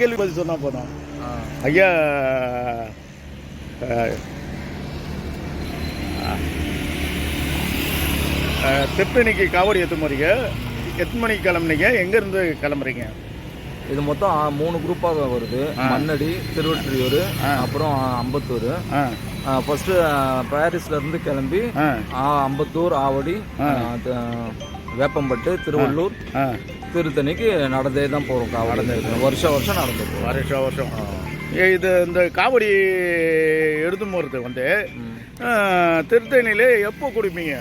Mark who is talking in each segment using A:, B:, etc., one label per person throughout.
A: கேள்வி பதில் சொன்னா போதும். ஐயா திருத்தணிக்கு காவடி எத்தனை மணிக்கு எத்தனை மணிக்கு கிளம்புனீங்க? எங்கேருந்து கிளம்புறீங்க?
B: இது மொத்தம் மூணு குரூப்பாக வருது. மண்ணடி திருவொற்றியூர். அப்புறம் அம்பத்தூர். ஃபர்ஸ்ட் பாரிஸ்ல இருந்து கிளம்பி அம்பத்தூர் ஆவடி வேப்பம்பட்டு திருவள்ளூர் திருத்தணிக்கு நடந்தே தான் போகிறோம் காவடி. வருஷம் வருஷம் நடந்து போகிறோம்
A: வருஷம். வருஷம் இது இந்த காவடி எடுத்து போகிறது வந்து திருத்தணியில எப்போ குடிப்பீங்க?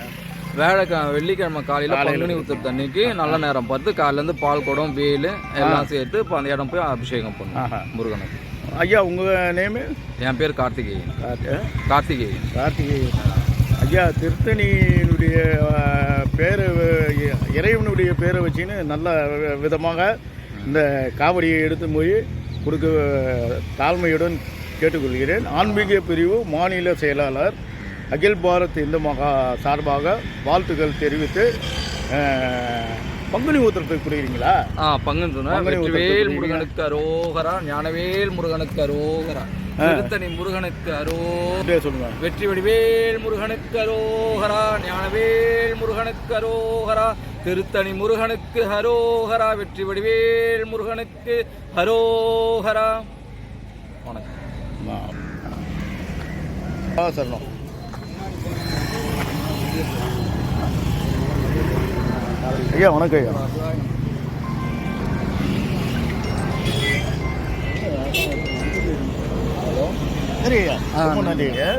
B: வேலைக்கிழமை வெள்ளிக்கிழமை காலையில். பங்குனி உத்தர தண்ணிக்கு நல்ல நேரம் பார்த்து காலையிலேருந்து பால் குடம் வேல் எல்லாம் சேர்த்து இப்போ அந்த இடம் போய் அபிஷேகம். பண்ணுவோம். முருகனுக்கு
A: ஐயா உங்கள் நேமு?
B: என் பேர் கார்த்திகேயன்.
A: கார்த்திகை
B: கார்த்திகேயன்.
A: கார்த்திகேயன். ஐயா திருத்தணியினுடைய பேரை இறைவனுடைய பேரை வச்சுன்னு நல்ல விதமாக இந்த காவடியை எடுத்து போய் கொடுக்க தாழ்மையுடன் கேட்டுக்கொள்கிறேன். ஆன்மீக பிரிவு மாநில செயலாளர் அகில் பாரத் இந்து மகா சார்பாக வாழ்த்துக்கள் தெரிவித்து பங்குனி உத்திரத்துக்கு புரியுறீங்களா
B: ஆ பங்குன்னு வெற்றிவேல் முருகனுக்கு அரோகரா ஞானவேல் முருகனுக்கு அரோகரா திருத்தணி முருகனுக்கு அரோ
A: சொல்லுங்க.
B: வெற்றி வடிவேல் முருகனுக்கு அரோகரா ஞானவேல் முருகனுக்கு அரோகரா திருத்தணி முருகனுக்கு ஹரோஹரா வெற்றி வடிவேல் முருகனுக்கு ஹரோஹரா வணக்கம்.
A: சரணம். ஐயா வணக்கம் ஐயா சரி ஐயா ரொம்ப நன்றி ஐயா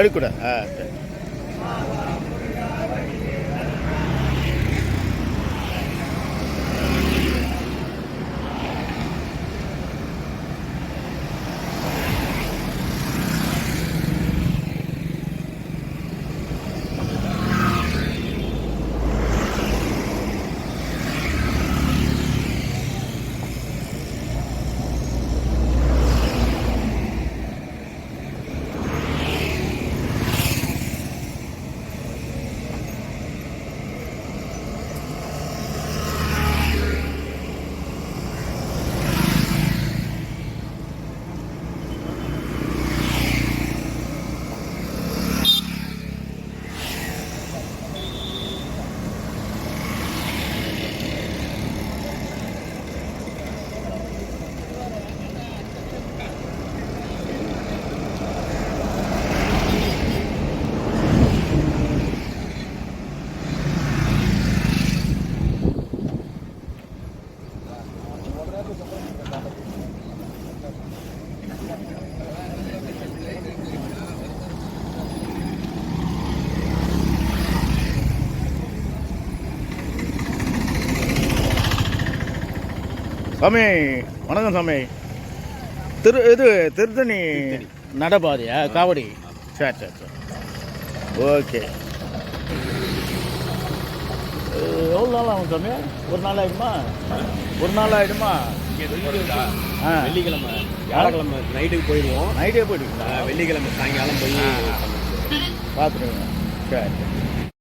A: எடுக்கூட ஆ சரி. சாமி வணக்கம் சாமி. திரு இது திருத்தணி நடபாதையா? காவடி? சரி சரி சரி. ஓகே. எவ்வளோ நாள் ஆகும் சாமி? ஒரு நாள் ஆகிடுமா ஒரு நாள் ஆகிடுமா ஆ.
C: வெள்ளிக்கிழமை வியாழக்கிழமை நைட்டுக்கு போயிடுவோம்.
A: நைட்டே போயிடுங்களா
C: வெள்ளிக்கிழமை சாயங்காலம் போய்
A: பார்த்துருங்க சரி.